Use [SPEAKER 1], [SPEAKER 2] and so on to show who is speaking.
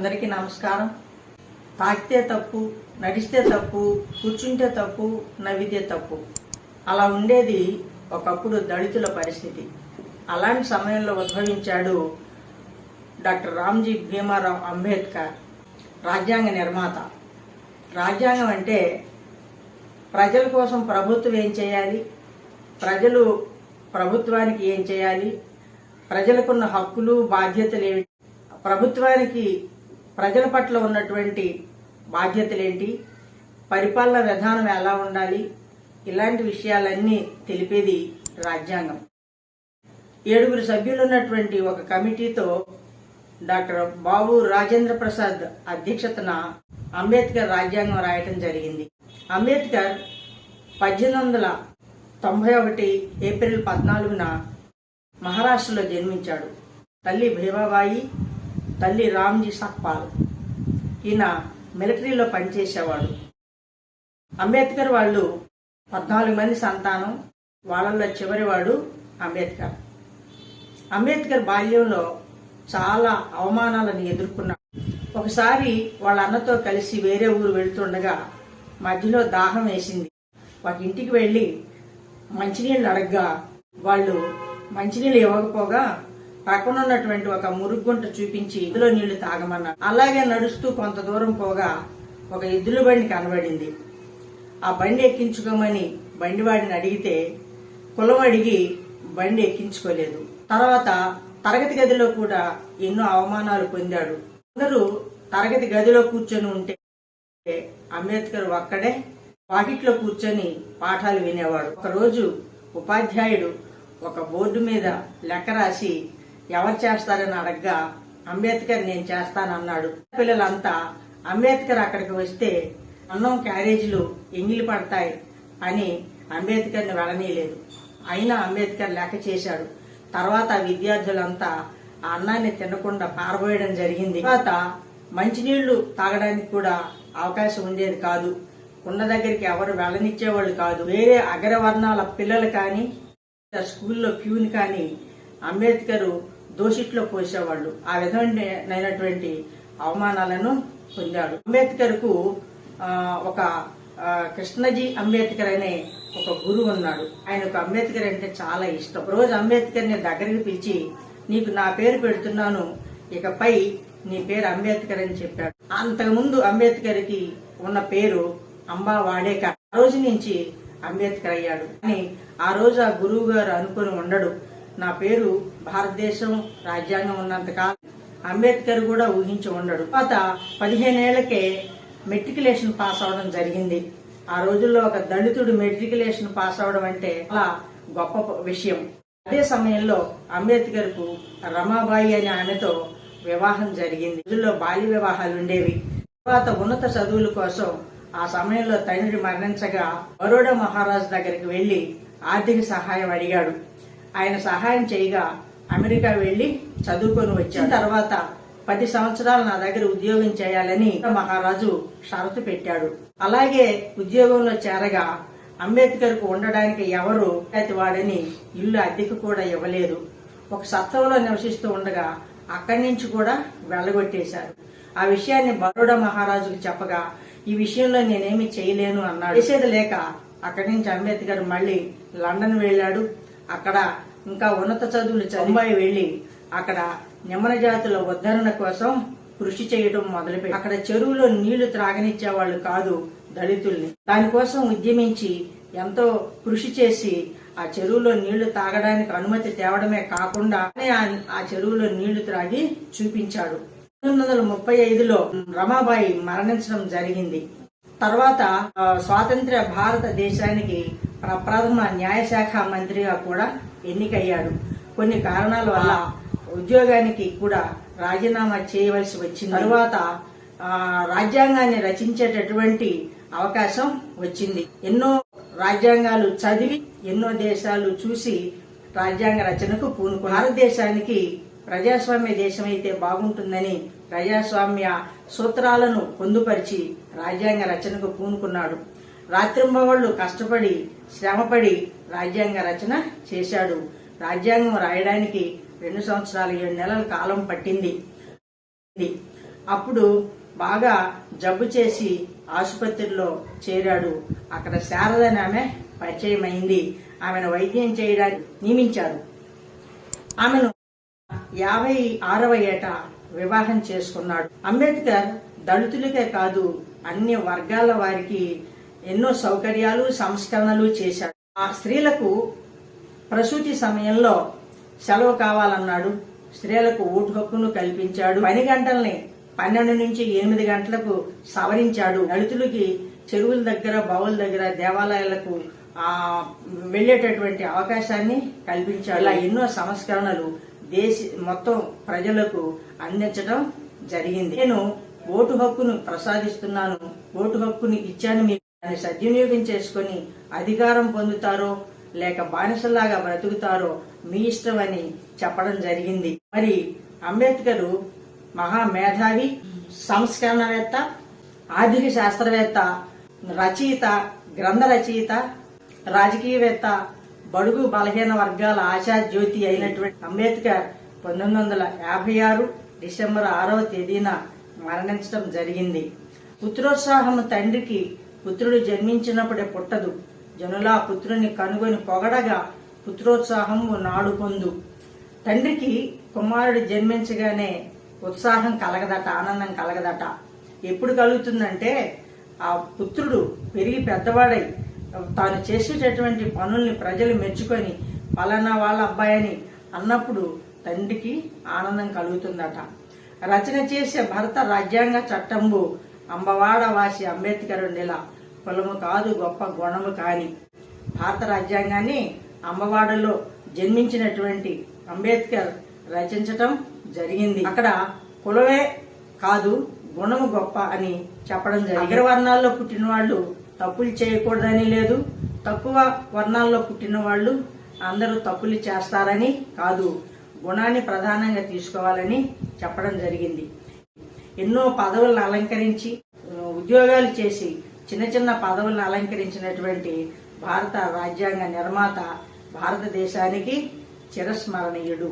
[SPEAKER 1] అందరికీ నమస్కారం. తాకితే తప్పు నడిస్తే తప్పు కూర్చుంటే తప్పు నవ్వితే తప్పు. అలా ఉండేది ఒకప్పుడు దళితుల పరిస్థితి. అలాంటి సమయంలో ఉద్భవించాడు డాక్టర్ రామ్జీ భీమారావు అంబేద్కర్ రాజ్యాంగ నిర్మాత. రాజ్యాంగం అంటే ప్రజల కోసం ప్రభుత్వం ఏం చేయాలి? ప్రజలు ప్రభుత్వానికి ఏం చేయాలి? ప్రజలకున్న హక్కులు బాధ్యతలు ఏమిటి ప్రభుత్వానికి ప్రజల పట్ల ఉన్నటువంటి బాధ్యతలేంటి? పరిపాలన విధానం ఎలా ఉండాలి? ఇలాంటి విషయాలన్నీ తెలిపేది రాజ్యాంగం. ఏడుగురు సభ్యులు ఉన్నటువంటి ఒక కమిటీతో డాక్టర్ బాబు రాజేంద్ర ప్రసాద్ అధ్యక్షతన అంబేద్కర్ రాజ్యాంగం రాయటం జరిగింది. అంబేద్కర్ పద్దెనిమిది వందల తొంభై ఒకటి ఏప్రిల్ పద్నాలుగున మహారాష్ట్రలో జన్మించాడు. తల్లి భీమాబాయి తల్లి రామ్జీ సక్పాల్. ఈయన మిలిటరీలో పనిచేసేవాడు. అంబేద్కర్ వాళ్ళు పద్నాలుగు మంది సంతానం వాళ్ళల్లో చివరివాడు అంబేద్కర్. అంబేద్కర్ బాల్యంలో చాలా అవమానాలను ఎదుర్కొన్నాడు. ఒకసారి వాళ్ళ అన్నతో కలిసి వేరే ఊరు వెళ్తుండగా మధ్యలో దాహం వేసింది. ఒక ఇంటికి వెళ్ళి మంచినీళ్ళు అడగ్గా వాళ్ళు మంచినీళ్ళు ఇవ్వకపోగా పక్కన ఉన్నటువంటి ఒక మురుగుంట చూపించి ఇందులో నీళ్ళు తాగమన్నారు. అలాగే నడుస్తూ కొంత దూరం పోగా ఒక ఎద్దుల బండి కనబడింది. ఆ బండి ఎక్కించుకోమని బండివాడిని అడిగితే కులం అడిగి బండి ఎక్కించుకోలేదు. తర్వాత తరగతి గదిలో కూడా ఎన్నో అవమానాలు పొందాడు. అందరూ తరగతి గదిలో కూర్చొని ఉంటే అంబేద్కర్ ఒక్కడే వాకిట్లో కూర్చొని పాఠాలు వినేవాడు. ఒకరోజు ఉపాధ్యాయుడు ఒక బోర్డు మీద లెక్క రాసి ఎవరు చేస్తారని అడగ్గా అంబేద్కర్ నేను చేస్తానన్నాడు పిల్లలంతా అంబేద్కర్ అక్కడికి వస్తే అన్నం క్యారేజీలు ఎంగిలి పడతాయి అని అంబేద్కర్ని వెళ్ళనీయలేదు. అయినా అంబేద్కర్ లెక్క చేశాడు. తర్వాత విద్యార్థులంతా ఆ అన్నాన్ని తినకుండా పారబోయడం జరిగింది. తర్వాత మంచినీళ్ళు తాగడానికి కూడా అవకాశం ఉండేది కాదు. ఉన్న దగ్గరికి ఎవరు వెళ్ళనిచ్చేవాళ్ళు కాదు. వేరే అగ్రవర్ణాల పిల్లలు కానీ స్కూల్లో ప్యూన్ కానీ అంబేద్కర్ దోషిట్లో పోసేవాళ్ళు ఆ విధమైనటువంటి అవమానాలను పొందాడు. అంబేద్కర్కు ఒక కృష్ణజీ అంబేద్కర్ అనే ఒక గురువు ఉన్నాడు. ఆయనకు అంబేద్కర్ అంటే చాలా ఇష్టం. రోజు అంబేద్కర్ని దగ్గరికి పిలిచి నీకు నా పేరు పెడుతున్నాను. ఇకపై నీ పేరు అంబేద్కర్ అని చెప్పాడు. అంతకుముందు అంబేద్కర్కి ఉన్న పేరు అంబా ఆ రోజు నుంచి అంబేద్కర్ అయ్యాడు. కానీ ఆ రోజు ఆ గురువు గారు అనుకుని ఉండడు. నా పేరు భారతదేశం రాజ్యాంగం ఉన్నంత కాలం అంబేద్కర్ కూడా ఊహించి ఉండడు. తర్వాత పదిహేనేళ్ళకే మెట్రికులేషన్ పాస్ అవడం జరిగింది. ఆ రోజుల్లో ఒక దళితుడు మెట్రికులేషన్ పాస్ అవడం అంటే చాలా గొప్ప విషయం. అదే సమయంలో అంబేద్కర్కు రమాబాయి అనే ఆమెతో వివాహం జరిగింది. రోజుల్లో బాల్య వివాహాలు ఉండేవి. తర్వాత ఉన్నత చదువుల కోసం ఆ సమయంలో తండ్రి మరణించగా బరోడా మహారాజు దగ్గరికి వెళ్ళి ఆర్థిక సహాయం అడిగాడు. ఆయన సహాయం చేయగా అమెరికా వెళ్ళి చదువుకొని వచ్చిన తర్వాత పది సంవత్సరాలు నా దగ్గర ఉద్యోగం చేయాలని మహారాజు షరతు పెట్టాడు. అలాగే ఉద్యోగంలో చేరగా అంబేద్కర్కు ఉండడానికి ఎవరు వాడని ఇల్లు అద్దెకు కూడా ఇవ్వలేదు. ఒక సత్వంలో నివసిస్తూ ఉండగా అక్కడి నుంచి కూడా వెళ్ళగొట్టేశారు. ఆ విషయాన్ని బరోడా మహారాజుకు చెప్పగా ఈ విషయంలో నేనేమి చేయలేను అన్నాడు. చేసేది లేక అక్కడి నుంచి అంబేద్కర్ మళ్ళీ లండన్ వెళ్ళాడు. అక్కడ ఇంకా ఉన్నత చదువులు చదువుబాయి వెళ్ళి అక్కడ నిమ్మన జాతుల ఉద్ధరణ కోసం కృషి చేయడం మొదలుపెట్టి అక్కడ చెరువులో నీళ్ళు త్రాగనిచ్చే వాళ్ళు కాదు దళితుల్ని. దానికోసం ఉద్యమించి ఎంతో కృషి చేసి ఆ చెరువులో నీళ్ళు తాగడానికి అనుమతి తేవడమే కాకుండా ఆ- చెరువులో నీళ్ళు త్రాగి చూపించాడు. పంతొమ్మిది వందల ముప్పై ఐదులో రమాబాయి మరణించడం జరిగింది. తర్వాత ఆ, స్వాతంత్ర్య భారతదేశానికి ప్రథమ న్యాయశాఖ మంత్రిగా కూడా ఎన్నికయ్యాడు. కొన్ని కారణాల వల్ల ఉద్యోగానికి కూడా రాజీనామా చేయవలసి వచ్చింది. తరువాత రాజ్యాంగాన్ని రచించేటటువంటి అవకాశం వచ్చింది. ఎన్నో రాజ్యాంగాలు చదివి ఎన్నో దేశాలు చూసి రాజ్యాంగ రచనకు పూనుకు భారతదేశానికి ప్రజాస్వామ్య దేశం అయితే బాగుంటుందని ప్రజాస్వామ్య సూత్రాలను పొందుపరిచి రాజ్యాంగ రచనకు పూనుకున్నాడు. రాత్రింబవళ్ళు కష్టపడి శ్రమపడి రాజ్యాంగ రచన చేశాడు. రాజ్యాంగం రాయడానికి రెండు సంవత్సరాలు ఏడు నెలల కాలం పట్టింది. అప్పుడు బాగా జబ్బు చేసి ఆసుపత్రిలో చేరాడు. అక్కడ శారదని ఆమె పరిచయం అయింది ఆమెను వైద్యం చేయడానికి నియమించారు. ఆమెను యాభై ఆరవ ఏట వివాహం చేసుకున్నాడు. అంబేద్కర్ దళితులకే కాదు అన్ని వర్గాల వారికి ఎన్నో సౌకర్యాలు సంస్కరణలు చేశాడు. ఆ స్త్రీలకు ప్రసూతి సమయంలో సెలవు కావాలన్నాడు. స్త్రీలకు ఓటు హక్కును కల్పించాడు. పని గంటల్ని పన్నెండు నుంచి ఎనిమిది గంటలకు సవరించాడు. దళితులకి చెరువుల దగ్గర బావుల దగ్గర దేవాలయాలకు ఆ వెళ్ళేటటువంటి అవకాశాన్ని కల్పించాడు. ఇలా ఎన్నో సంస్కరణలు దేశ మొత్తం ప్రజలకు అందించడం జరిగింది. నేను ఓటు హక్కును ప్రసాదిస్తున్నాను. ఓటు హక్కుని ఇచ్చాను. మీకు దాన్ని సద్వినియోగం చేసుకొని అధికారం పొందుతారో లేక బానిసలాగా బ్రతుకుతారో మీ ఇష్టం అని చెప్పడం జరిగింది. మరి అంబేద్కర్ మహా మేధావి సంస్కరణవేత్త ఆర్థిక శాస్త్రవేత్త రచయిత గ్రంథ రచయిత రాజకీయవేత్త బడుగు బలహీన వర్గాల ఆశా జ్యోతి అయినటువంటి అంబేద్కర్ పంతొమ్మిది వందల యాభై ఆరు డిసెంబర్ ఆరవ తేదీన మరణించడం జరిగింది. పుత్రోత్సాహం తండ్రికి పుత్రుడు జన్మించినప్పుడే పుట్టదు. జనులా పుత్రుని కనుగొని పొగడగా పుత్రోత్సాహం నాడు పొందు. తండ్రికి కుమారుడు జన్మించగానే ఉత్సాహం కలగదట ఆనందం కలగదట. ఎప్పుడు కలుగుతుందంటే ఆ పుత్రుడు పెరిగి పెద్దవాడై తాను చేసేటటువంటి పనుల్ని ప్రజలు మెచ్చుకొని పలానా వాళ్ళ అబ్బాయని అన్నప్పుడు తండ్రికి ఆనందం కలుగుతుందట. రచన చేసే భరత రాజ్యాంగ చట్టంబు అంబవాడ వాసి అంబేద్కర్ నెల కులము కాదు గొప్ప గుణము కాని. భారత రాజ్యాంగాన్ని అంబవాడలో జన్మించినటువంటి అంబేద్కర్ రచించటం జరిగింది. అక్కడ కులమే కాదు గుణము గొప్ప అని చెప్పడం జరిగింది. అగ్రవర్ణాల్లో పుట్టిన వాళ్ళు తప్పులు చేయకూడదని లేదు. తక్కువ వర్ణాల్లో పుట్టిన వాళ్ళు అందరూ తప్పులు చేస్తారని కాదు గుణాన్ని ప్రధానంగా తీసుకోవాలని చెప్పడం జరిగింది. ఎన్నో పదవులను అలంకరించి ఉద్యోగాలు చేసి చిన్న చిన్న పదవులను అలంకరించినటువంటి భారత రాజ్యాంగ నిర్మాత భారతదేశానికి చిరస్మరణీయుడు.